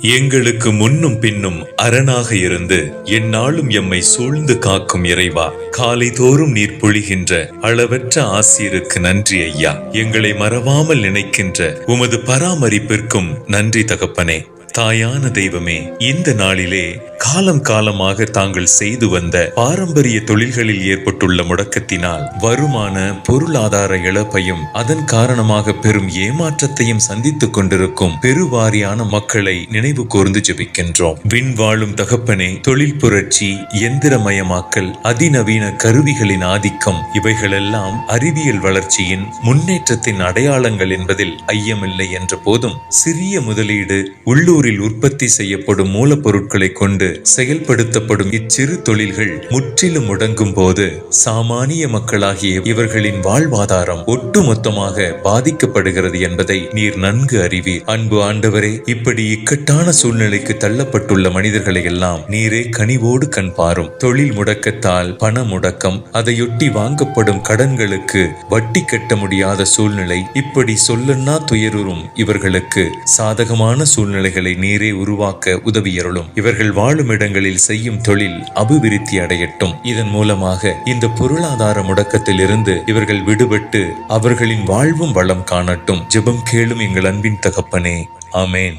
எங்களுக்கு முன்னும் பின்னும் அரணாக இருந்து எந்நாளும் எம்மை சூழ்ந்து காக்கும் இறைவா காலை தோறும் நீர் பொழிகின்ற அளவற்ற ஆசிரியருக்கு நன்றி ஐயா. எங்களை மறவாமல் நினைக்கின்ற உமது பராமரிப்பிற்கும் நன்றி தகப்பனே. தாயான தெய்வமே இந்த நாளிலே காலம் காலமாக தாங்கள் செய்து வந்த பாரம்பரிய தொழில்களில் ஏற்பட்டுள்ள முடக்கத்தினால் வருமான பொருளாதார இழப்பையும் அதன் காரணமாக பெரும் ஏமாற்றத்தையும் சந்தித்துக் கொண்டிருக்கும் பெருவாரியான மக்களை நினைவு கூர்ந்து ஜெபிக்கின்றோம். விண்வாழும் தகப்பனே தொழில் புரட்சி எந்திரமயமாக்கல் அதிநவீன கருவிகளின் ஆதிக்கம் இவைகளெல்லாம் அறிவியல் வளர்ச்சியின் முன்னேற்றத்தின் அடையாளங்கள் என்பதில் ஐயமில்லை என்ற போதும் சிறிய முதலீடு உள்ளூர் உள்ளூரில் உற்பத்தி செய்யப்படும் மூலப்பொருட்களை கொண்டு செயல்படுத்தப்படும் இச்சிறு தொழில்கள் முற்றிலும் முடங்கும் போது சாமானிய மக்களாகிய இவர்களின் வாழ்வாதாரம் ஒட்டுமொத்தமாக பாதிக்கப்படுகிறது என்பதை நீர் நன்கு அறிவீர். அன்பு ஆண்டவரே இப்படி இக்கட்டான சூழ்நிலைக்கு தள்ளப்பட்டுள்ள மனிதர்களை எல்லாம் நீரே கனிவோடு கண் பாரும். தொழில் முடக்கத்தால் பண முடக்கம் அதையொட்டி வாங்கப்படும் கடன்களுக்கு வட்டி கட்ட முடியாத சூழ்நிலை இப்படி சொல்லன்னா துயருறும் இவர்களுக்கு சாதகமான சூழ்நிலைகளை நீரே உருவாக்க உதவியருளும். இவர்கள் வாழும் இடங்களில் செய்யும் தொழில் அபிவிருத்தி அடையட்டும். இதன் மூலமாக இந்த பொருளாதார முடக்கத்தில் இருந்து இவர்கள் விடுபட்டு அவர்களின் வாழ்வும் வளம் காணட்டும். ஜெபம் கேளும் எங்கள் அன்பின் தகப்பனே. ஆமேன்.